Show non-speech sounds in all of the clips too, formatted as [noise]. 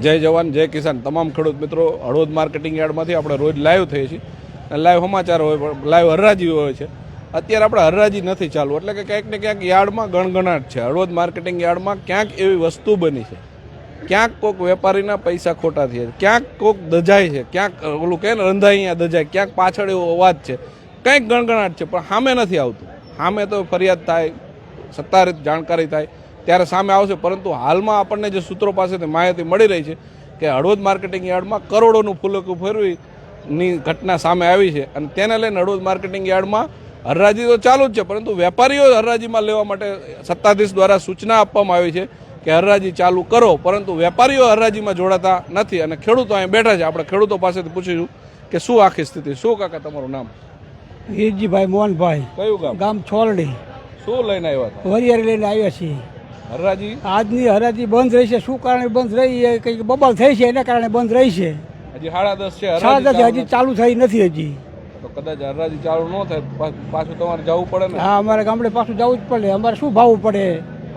જય જવાન, જય કિસાન. તમામ ખેડૂત મિત્રો, હળવદ માર્કેટિંગ યાર્ડમાંથી આપણે રોજ લાઈવ થઈએ છીએ. લાઈવ સમાચાર હોય લાઈવ હરરાજી હોય છે. અત્યારે આપણે હરરાજી નથી ચાલુ એટલે કે ક્યાંક ને ક્યાંક યાર્ડમાં ગણગણાટ છે. હળવદ માર્કેટિંગ યાર્ડમાં ક્યાંક એવી વસ્તુ બની છે. ક્યાંક કોઈક વેપારીના પૈસા ખોટા થયા છે. ક્યાંક કોઈક દજાય છે. ક્યાંક ઓલું કહે ને, રંધાઈ અહીંયા દજાય. ક્યાંક પાછળ એવો અવાજ છે. કંઈક ગણગણાટ છે, પણ સામે નથી આવતું. સામે તો ફરિયાદ થાય સત્તારીત જાણકારી થાય. ત્યારે સામે આવશે. પરંતુ હાલમાં આપણને જે સૂત્રો પાસેથી માહિતી મળી રહી છે કે હળવદ માર્કેટિંગ યાર્ડમાં કરોડોનું ફૂલકું ફેરવીની ઘટના સામે આવી છે. અને તેને લઈને હળવદ માર્કેટિંગ યાર્ડમાં હરરાજી તો ચાલુ જ છે પરંતુ વેપારીઓ હરરાજીમાં લેવા માટે સત્તાધીશ દ્વારા સૂચના આપવામાં આવી છે કે હરરાજી ચાલુ કરો. પરંતુ વેપારીઓ હરરાજીમાં જોડાતા નથી અને ખેડૂતો અહીં બેઠા છે. આપણે ખેડૂતો પાસેથી પૂછીશું કે શું આખી સ્થિતિ? શું કાકા તમારું નામ? વીરજીભાઈ મોહનભાઈ. કયું ગામ? ગામ છોલડી. શું લઈને આવ્યા હતા? લઈને આવ્યા છીએ. હરરાજી? આજની હરાજી બંધ રહી છે. શું કારણે બંધ રહી? કંઈક બબલ થઈ છે એના કારણે બંધ રહી છે. હજી સાડા દસ છે સાડા દસ હજી ચાલુ થઈ નથી હજી. તો કદાચ હરરાજી ચાલુ ન થાય પાછું તમારે જવું પડે ને? હા અમારે ગામડે પાછું જવું જ પડે. અમારે શું ભાવવું પડે?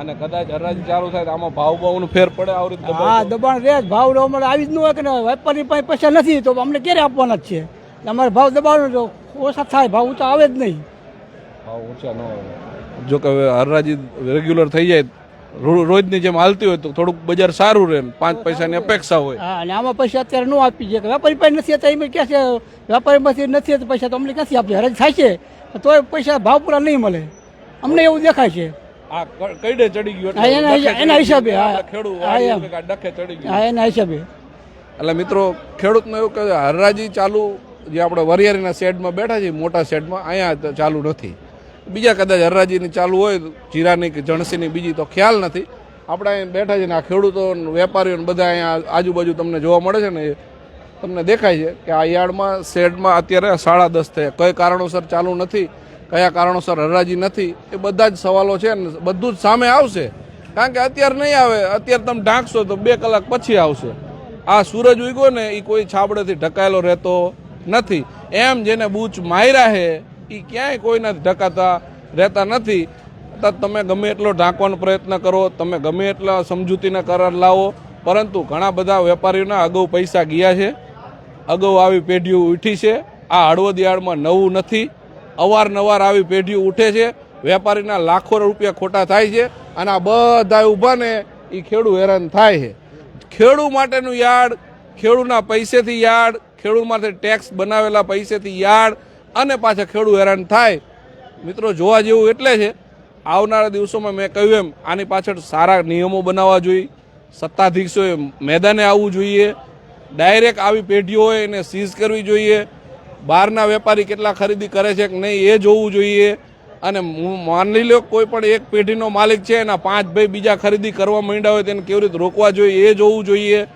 અને કદાચ હરરાજી ચાલુ થાય તો આમાં ભાવ ભાવનું ફેર પડે આવી રીતે હા દબાણ રહે જ. ભાવ અમારે આવી જ ન હોય કે ના વેપારી પાસે પૈસા નથી તો અમને ક્યારે આપવાના જ છે? અમારે ભાવ દબાવવાનો ઓછા થાય ભાવ ઊંચા આવે જ નહીં. ભાવ ઊંચા ન આવે. જો કે હરરાજી રેગ્યુલર થઈ જાય રોજની જેમ હાલતી હોય તો થોડુંક બજાર સારું રહે પાંચ પૈસાની અપેક્ષા હોય. હા અને આમાં પૈસા અત્યારે ન આપી છે વેપારી પાસે નથી હતા એમ ક્યાં છે વેપારીમાંથી નથી તો પૈસા તો અમને ક્યાંથી આપી? હરાજ થાય છે. તોય પૈસા ભાવ પૂરા નહીં મળે. અમને એવું દેખાય છે. કઈડે ચડી ગયું એના હિસાબે-. ડખે ચડી ગયું. હા. એના હિસાબે. એટલે મિત્રો ખેડૂતનું એવું કે હરરાજી ચાલુ જે આપણે વરિયાળીના શેડમાં બેઠા છીએ મોટા શેડમાં અહીંયા તો ચાલુ નથી. બીજા કદાચ હરરાજીની ચાલુ હોય જીરાની કે જણસીની બીજી તો ખ્યાલ નથી. આપણે અહીં બેઠા છે ને આ ખેડૂતો વેપારીઓને વેપારીઓ બધા અહીંયા આજુબાજુ તમને જોવા મળે છે ને એ તમને દેખાય છે કે આ યાર્ડમાં, શેડમાં અત્યારે સાડા દસ થયા. કઈ કારણોસર ચાલુ નથી, કયા કારણોસર હરરાજી નથી, એ બધા જ સવાલો છે ને બધું જ સામે આવશે. કારણ કે અત્યારે નહીં આવે, અત્યારે તમે ઢાંકશો તો બે કલાક પછી આવશે. આ સૂરજ ઉગ્યો ને એ કોઈ છાબડેથી ઢકાયેલો રહેતો નથી. એમ જેને બૂચ માર્યા છે એ ક્યાંય કોઈનાથી ઢકાતા રહેતા નથી. તો તમે ગમે એટલો ઢાંકવાનો પ્રયત્ન કરો, તમે ગમે એટલા સમજૂતીના કરાર લાવો, પરંતુ ઘણા બધા વેપારીઓના અગાઉ પૈસા ગયા છે. અગાઉ આવી પેઢીઓ ઉઠી છે. આ હળવદ યાર્ડમાં નવું નથી. અવારનવાર આવી પેઢીઓ ઉઠે છે. વેપારીના લાખો રૂપિયા ખોટા થાય છે અને આ બધા ઊભા ને એ ખેડૂ હેરાન થાય છે. ખેડૂ માટેનું યાર્ડ, ખેડૂના પૈસેથી યાર્ડ, ખેડૂ માટે ટેક્સ બનાવેલા પૈસેથી યાર્ડ અને પાછા ખેડૂત હેરાન થાય. મિત્રો, જોવા જેવું એટલે છે, આવનારા દિવસોમાં મેં કહ્યું એમ, આની પાછળ સારા નિયમો બનાવવા જોઈએ. સત્તાધીશોએ મેદાને આવવું જોઈએ. ડાયરેક્ટ આવી પેઢીઓ હોય એને સીઝ કરવી જોઈએ. બહારના વેપારી કેટલા ખરીદી કરે છે કે નહીં એ જોવું જોઈએ. અને માની લો કોઈ પણ એક પેઢીનો માલિક છે, એના પાંચ ભાઈ બીજા ખરીદી કરવા માંડ્યા હોય તેને કેવી રીતે રોકવા જોઈએ એ જોવું જોઈએ.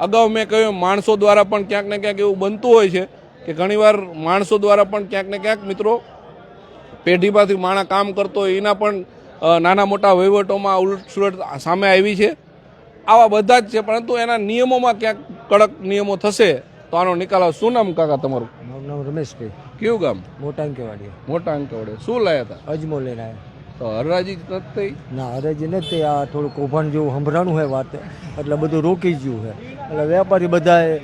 અગાઉ મેં કહ્યું માણસો દ્વારા પણ ક્યાંક ને ક્યાંક એવું બનતું હોય છે. કે ઘણીવાર માણસો દ્વારા પણ ક્યાંક ને ક્યાંક મિત્રો પેઢીમાંથી માણા કામ કરતો હોય એના પણ નાના મોટા વહીવટોમાં ઉલટસુલટ સામે આવી છે. આવા બધા જ છે પરંતુ એના નિયમોમાં ક્યાંક કડક નિયમો થશે તો આનો નિકાલ. શું નામ કાકા તમારું? મારું નામ રમેશભાઈ. કયું ગામ? મોટા અંકેવાડી મોટા અંકવડે શું લાયા હતા? અજમો લઈને આવ્યા તો હરરાજી નથી થઈ? ના હરરાજી નથી આ થોડું કૌભાંડ જેવું સંભળાણું હોય વાત. એટલે બધું રોકી ગયું છે. એટલે વેપારી બધાએ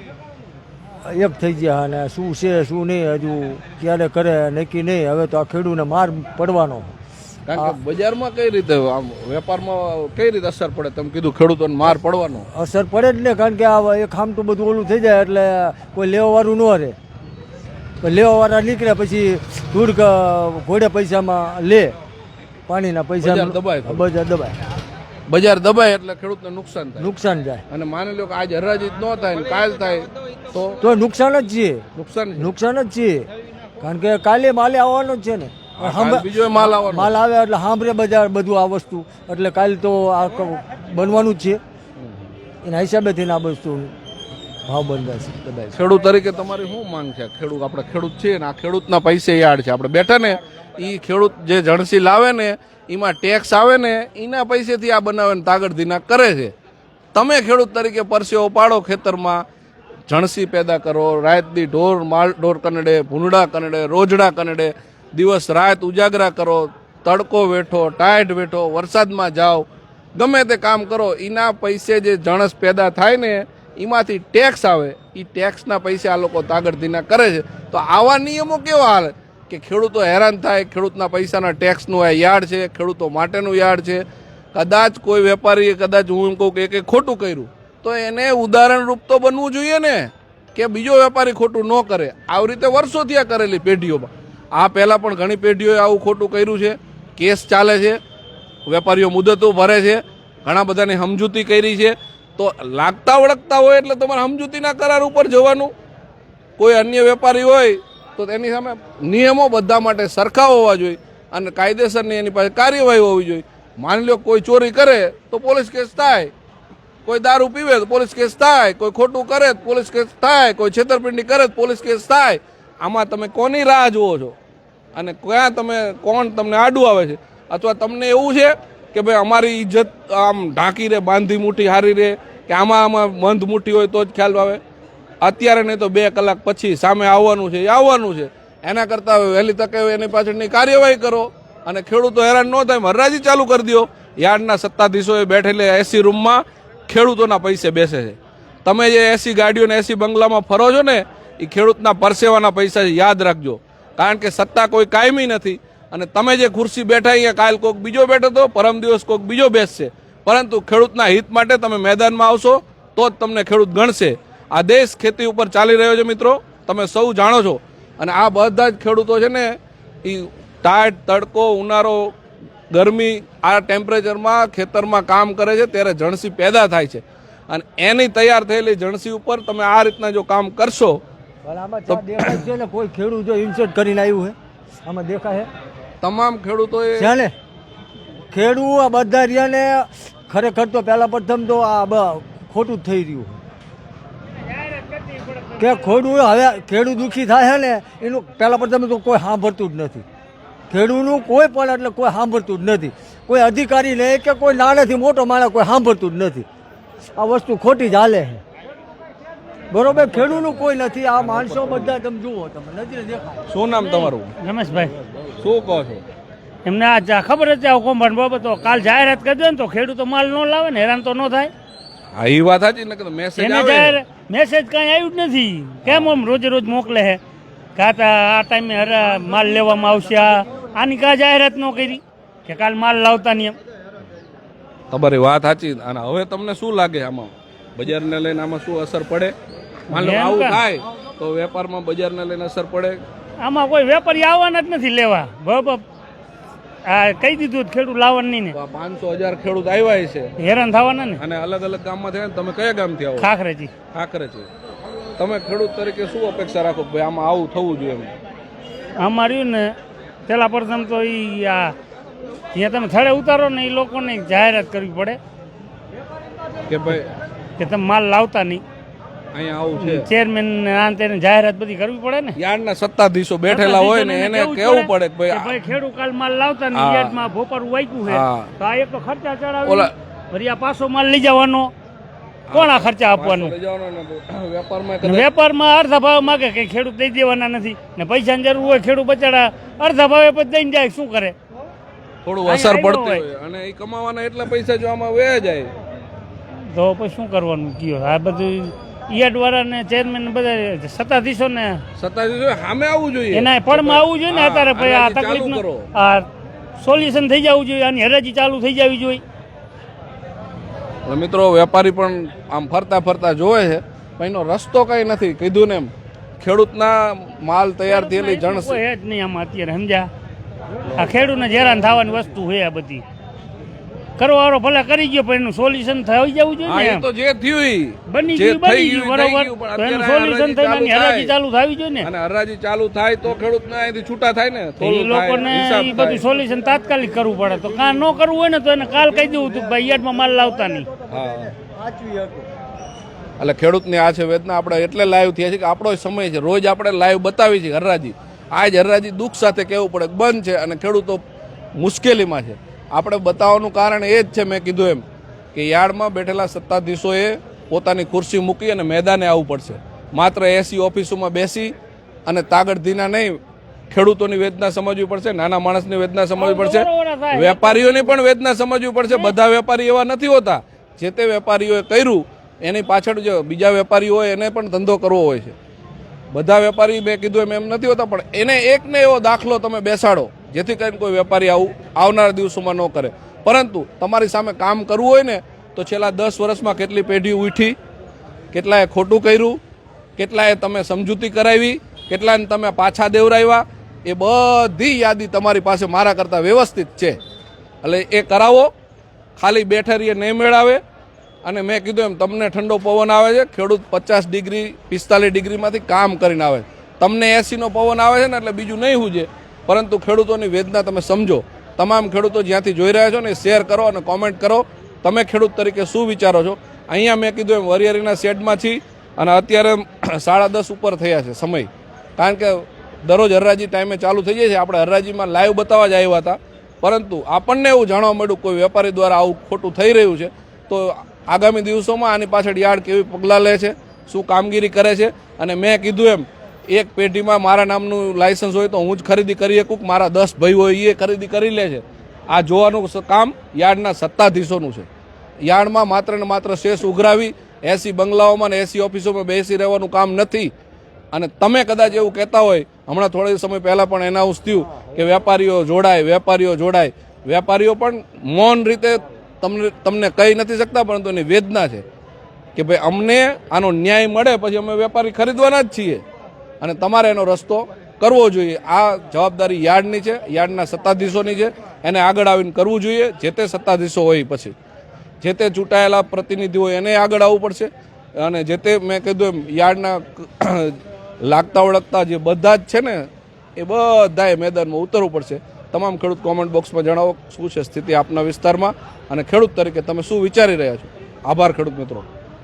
એક થઈ ગયા અને શું છે શું નહીં હજુ ક્યારે કરે નક્કી નહીં. હવે તો આ ખેડૂને માર પડવાનો. કારણ કે બજારમાં કઈ રીતે આમ વેપારમાં કઈ રીતે અસર પડે? તમે કીધું ખેડૂતોને માર પડવાનો. અસર પડે જ ને કારણ કે આ એક ખામટું બધું ઓલું થઈ જાય એટલે કોઈ લેવાવાળું ન રહે. લેવાવાળા નીકળે પછી ધૂળ ઘોડે પૈસામાં લે. પાણીના પૈસા દબાય. બજાર દબાય. બજાર દબાય એટલે ખેડૂતને નુકસાન થાય. નુકસાન જાય. અને માની લો કે આજ હરાજી ન થાય ને કાલ થાય તો તો નુકસાન જ છે. નુકસાન નુકસાન જ છે. કારણ કે કાલે માલે આવવાનો જ છે ને. બીજો માલ આવવાનો માલ આવે એટલે સાંભળે બજાર બધું આ વસ્તુ. એટલે કાલે તો આ બનવાનું જ છે. એના હિસાબેથી આ વસ્તુ ભાવ બંધાશે કદાચ. ખેડૂત તરીકે તમારી શું માંગ છે? ખેડૂત, આપણે ખેડૂત છીએ ને આ ખેડૂતના પૈસે યાડ છે. આપણે બેઠા ને એ ખેડૂત જે જણસી લાવે ને એમાં ટેક્સ આવે ને એના પૈસેથી આ બનાવે ને તાગડધીના કરે છે. તમે ખેડૂત તરીકે પરસેવો પાડો ખેતરમાં, જણસી પેદા કરો, રાતની ઢોર, માલ ઢોર કનડે ભૂંડા કનડે, રોજડા કનડે, દિવસ રાત ઉજાગરા કરો, તડકો વેઠો ટાયટ વેઠો, વરસાદમાં જાઓ, ગમે તે કામ કરો એના પૈસે જે જણસ પેદા થાય ને એમાંથી ટેક્સ આવે. એ ટેક્સના પૈસા આ લોકો તાગડધીના કરે છે. તો આવા નિયમો કેવા હાલે? કે ખેડૂતો હેરાન થાય, ખેડૂતના પૈસાના ટેક્સનું આ યાર્ડ છે, ખેડૂતો માટેનું યાર્ડ છે. કદાચ કોઈ વેપારીએ કદાચ હું એમ કહું કે એકે ખોટું કર્યું. તો એને ઉદાહરણરૂપ તો બનવું જોઈએ ને, કે બીજો વેપારી ખોટું ન કરે. આવી રીતે વર્ષોથી આ કરેલી પેઢીઓમાં. આ પહેલાં પણ ઘણી પેઢીઓએ આવું ખોટું કર્યું છે. કેસ ચાલે છે. વેપારીઓ મુદતો ભરે છે. ઘણા બધાની સમજૂતી કરી છે. તો લાગતા વળગતા હોય એટલે તમારે સમજૂતીના કરાર ઉપર જવાનું. કોઈ અન્ય વેપારી હોય તો તેની સામે નિયમો બધા માટે સરખા હોવા જોઈએ અને કાયદેસરની એની પાસે કાર્યવાહી હોવી જોઈએ. માની લો કોઈ ચોરી કરે તો પોલીસ કેસ થાય. કોઈ દારૂ પીવે તો પોલીસ કેસ થાય. કોઈ ખોટું કરે તો પોલીસ કેસ થાય. કોઈ છેતરપિંડી કરે તો પોલીસ કેસ થાય. આમાં તમે કોની રાહ જુઓ છો? અને ક્યાં તમે, કોણ તમને આડું આવે છે? અથવા તમને એવું છે કે ભાઈ અમારી ઇજ્જત આમ ઢાંકી રહે બાંધી મુઠ્ઠી હારી રહે કે આમાં આમાં મંદ મુઠ્ઠી હોય તો જ ખ્યાલ આવે. અત્યારે નહીં તો બે કલાક પછી સામે આવવાનું છે, એ આવવાનું છે. એના કરતાં વહેલી તકે એની પાછળની કાર્યવાહી કરો અને ખેડૂતો હેરાન ન થાય હરરાજી ચાલુ કરી દો યાર્ડના સત્તાધીશોએ બેઠેલે એસી રૂમમાં ખેડૂતોના પૈસે બેસે છે. તમે જે એસી ગાડીઓને એસી બંગલામાં ફરો છો ને એ ખેડૂતના પરસેવાના પૈસા યાદ રાખજો. કારણ કે સત્તા કોઈ કાયમી નથી. અને તમે જે ખુરશી બેઠા અહીંયા કાલ કોઈક બીજો બેઠો તો પરમ દિવસ કોઈક બીજો બેસશે. પરંતુ ખેડૂતના હિત માટે તમે મેદાનમાં આવશો તો જ તમને ખેડૂત ગણશે. આ દેશ ખેતી ઉપર ચાલી રહ્યો છે મિત્રો તમે સૌ જાણો છો. અને આ બધા જ ખેડૂતો છે ને એ ટાટ તડકો ઉનાળો ગરમી આ ટેમ્પરેચરમાં ખેતરમાં કામ કરે છે ત્યારે જણસી પેદા થાય છે. અને એની તૈયાર થયેલી જણસી ઉપર તમે આ રીતના જો કામ કરશો આમાં દેખાય છે ને કોઈ ખેડૂત જો ઇન્સર્ટ કરીને આવ્યું છે આમાં દેખાય તમામ ખેડૂતોએ છે ખેડૂત આ બધા રહ્યાને ખરેખર તો પહેલા પ્રથમ તો આ ખોટું થઈ રહ્યું કે ખેડૂત હવે ખેડૂત દુઃખી થાય છે ને એનું પહેલા પ્રથમ તો કોઈ સાંભળતું જ નથી. ખેડૂતનું કોઈ પણ એટલે કોઈ સાંભળતું જ નથી. કોઈ અધિકારી નહીં કે કોઈ નાનેથી મોટો માણસ કોઈ સાંભળતું જ નથી. આ વસ્તુ ખોટી જ હાલે છે. બરોબર ખેડૂતનું કોઈ નથી. આ માણસો બધા તમે જુઓ તમે નથી દેખાય. શું નામ તમારું? રમેશભાઈ. શું કહો છો? એમને આ ખબર હતી આવું કૌભાંડ બાબત તો કાલ જાહેરાત કરી દે ને તો ખેડૂતો માલ ન લાવે ને હેરાન તો ન થાય. હા એ વાત સાચી ને કે મેસેજ આવે. જાહેર મેસેજ કાંઈ આવ્યું જ નથી. કેમ આમ રોજે રોજ મોકલે છે? કાતા આ ટાઈમે હરા માલ લેવામાં આવશે આ આની કાં જાહેરાત ન કરી કે કાલ માલ લાવતા નહીં એમ. તમારી વાત સાચી અને હવે તમને શું લાગે આમાં? બજારને લઈને આમાં શું અસર પડે? માન લો આવું? થાય તો વેપારમાં બજારને લઈને અસર પડે. આમાં કોઈ વેપારી આવવાના જ નથી લેવા. બરાબર આ કહી દીધું જ ખેડૂત લાવવાનું નહીં તો પાંચસો હજાર ખેડૂત આવ્યા છે. હેરાન થવાના ને. અને અલગ અલગ ગામમાં થયા ને તમે કયા ગામથી આવો? ખાખરેજી. ખાખરેજી. તમે ખેડૂત તરીકે શું અપેક્ષા રાખો ભાઈ આમાં આવું થવું જોઈએ એમ? આમાં ને પેલા પ્રથમ તો એ આ જ્યાં તમે થડે ઉતારો ને એ લોકોને જાહેરાત કરવી પડે કે ભાઈ કે તમે માલ લાવતા નહીં. અહીંયા આવું છે. ચેરમેન ને જાહેરાત બધી કરવી પડે ને? યાર્ડના સત્તાધીશો બેઠેલા હોય ને એને કેવું પડે કે ભાઈ ભાઈ ખેડૂત કાલ માલ લાવતા ને યાર્ડમાં ભોપારું વાંચ્યું છે. તો આ એક તો ખર્ચા ચડાવી ઓલા- આ પાછો માલ લઈ જવાનો. કોણ આ ખર્ચા આપવાનું? [coughs] વેપારમાં અડધા ભાવ માગે કે ખેડૂત દઈ દેવાના નથી. ને પૈસાની જરૂર હોય ખેડૂત બચાડા અડધા ભાવે પછી દઈને જાય શું કરે? થોડું અસર પડતું હોય. અને એ કમાવાના એટલા પૈસા જો આમાં વહે જાય. તો પછી શું કરવાનું? કયો? આ બધું યાર્ડવાળા ચેરમેન બધા સત્તાધીશો ને સત્તાધીશો સામે આવવું જોઈએ. એના પડમાં આવવું જોઈએ ને અત્યારે ભાઈ આ હરાજી ચાલુ તકલીફ આ સોલ્યુશન થઈ જવું જોઈએ આની હરાજી ચાલુ થઈ જવી જોઈએ. મિત્રો વેપારી પણ આમ ફરતા ફરતા જોવે છે પણ એનો રસ્તો કઈ નથી. કીધું ને એમ ખેડૂતના માલ તૈયાર થયેલી જણ કોઈ જ નહીં આમાં અત્યારે સમજ્યા? આ ખેડૂતને હેરાન થવાની વસ્તુ છે આ બધી. કરવાવાળો ભલે કરી ગયો પણ એનું સોલ્યુશન થઈ જવું જોઈએ એ ને તો જે થયું. બની ગયું બની ગયું બરોબર. તો એનું સોલ્યુશન થઈને હરાજી હરાજી ચાલુ થવી જોઈએ ને. અને હરાજી ચાલુ થાય તો ખેડૂતને અહીંથી છૂટા થાય ને એ થોડું થાય, લોકોને એ બધું સોલ્યુશન તાત્કાલિક કરવું પડે. તો કાં ન કરવું હોય ને તો એને કાલ કહી દેવું તું ભાઈ યાર્ડમાં માલ લાવતા નહીં. હા. એટલે ખેડૂતની આ છે વેદના આપણે એટલે લાઈવ થયા છે કે આપણો સમય છે. રોજ આપણે લાઈવ બતાવી છે હરરાજી આજ હરરાજી દુઃખ સાથે કહેવું પડે બંધ છે અને ખેડૂતો મુશ્કેલીમાં છે. આપણે બતાવવાનું કારણ એ જ છે મેં કીધું એમ કે યાર્ડમાં બેઠેલા સત્તાધીશોએ પોતાની ખુરશી મૂકી અને મેદાને આવવું પડશે. માત્ર એસી ઓફિસોમાં બેસી અને તાગડધીના નહીં ખેડૂતોની વેદના સમજવી પડશે નાના માણસની વેદના સમજવી પડશે વેપારીઓની પણ વેદના સમજવી પડશે. બધા વેપારી એવા નથી હોતા. જે તે વેપારીઓએ કર્યું એની પાછળ જો બીજા વેપારી હોય એને પણ ધંધો કરવો હોય છે. બધા વેપારી મેં કીધું એમ એમ નથી હોતા પણ એને એક ને એવો દાખલો તમે બેસાડો. જેથી કરીને કોઈ વેપારી આવું આવનારા દિવસોમાં ન કરે. પરંતુ તમારી સામે કામ કરવું હોય ને, તો છેલ્લા દસ વર્ષમાં કેટલી પેઢી ઉઠી, કેટલાએ ખોટું કર્યું, કેટલાએ તમે સમજૂતી કરાવી, કેટલાને તમે પાછા દેવરાવ્યા, એ બધી યાદી તમારી પાસે મારા કરતાં વ્યવસ્થિત છે. એટલે એ કરાવો, ખાલી બેઠરીએ નહીં મેળાવે, અને મેં કીધું એમ, તમને ઠંડો પવન આવે છે, ખેડૂત પચાસ ડિગ્રી, પિસ્તાલીસ ડિગ્રીમાંથી કામ કરીને આવે તમને એસીનો પવન આવે છે ને, એટલે બીજું નહીં હુજે. પરંતુ ખેડૂતોની વેદના તમે સમજો. તમામ ખેડૂતો જ્યાંથી જોઈ રહ્યા છો ને શેર કરો અને કોમેન્ટ કરો. તમે ખેડૂત તરીકે શું વિચારો છો? અહીંયા મેં કીધું એમ, વરિયારીના શેડમાં છીએ અને અત્યારે સાડા દસ ઉપર થયા છે સમય. કારણ કે દરરોજ હરરાજી ટાઈમે ચાલુ થઈ જાય છે. આપણે હરરાજીમાં લાઈવ બતાવવા જ આવ્યા હતા. પરંતુ આપણને એવું જાણવા મળ્યું, કોઈ વેપારી દ્વારા આવું ખોટું થઈ રહ્યું છે, તો આગામી દિવસોમાં આની પાછળ યાર્ડ કેવી પગલાં લે છે, શું કામગીરી કરે છે? અને મેં કીધું એમ એક પેઢીમાં મારા નામનું લાયસન્સ હોય તો હું જ ખરીદી કરી શકું મારા દસ ભાઈ હોય એ ખરીદી કરી લે છે. આ જોવાનું કામ યાર્ડના સત્તાધીશોનું છે. યાર્ડમાં માત્ર ને માત્ર શેષ ઉઘરાવી એસી બંગલાઓમાં ને એસી ઓફિસોમાં બેસી રહેવાનું કામ નથી. અને તમે કદાચ એવું કહેતા હોય, હમણાં થોડા સમય પહેલાં પણ એનાઉન્સ થયું કે વેપારીઓ જોડાય વેપારીઓ જોડાય. વેપારીઓ પણ મૌન રીતે તમને તમને કહી નથી શકતા, પરંતુ એની વેદના છે કે ભાઈ અમને આનો ન્યાય મળે, પછી અમે વેપારી ખરીદવાના જ છીએ. અને તમારે એનો રસ્તો કરવો જોઈએ. આ જવાબદારી યાર્ડની છે, યાર્ડના સત્તાધીશોની છે. એને આગળ આવીને કરવું જોઈએ. જે તે સત્તાધીશો હોય પછી. જે તે ચૂંટાયેલા પ્રતિનિધિ હોય એને આગળ આવવું પડશે. અને જે તે મેં કીધું એમ, યાર્ડના લાગતા ઓળખતા જે બધા જ છે ને, એ બધાએ મેદાનમાં ઉતરવું પડશે. તમામ ખેડૂત કોમેન્ટ બોક્સમાં જણાવો, શું છે સ્થિતિ આપના વિસ્તારમાં? અને ખેડૂત તરીકે તમે શું વિચારી રહ્યા છો? આભાર ખેડૂત મિત્રો.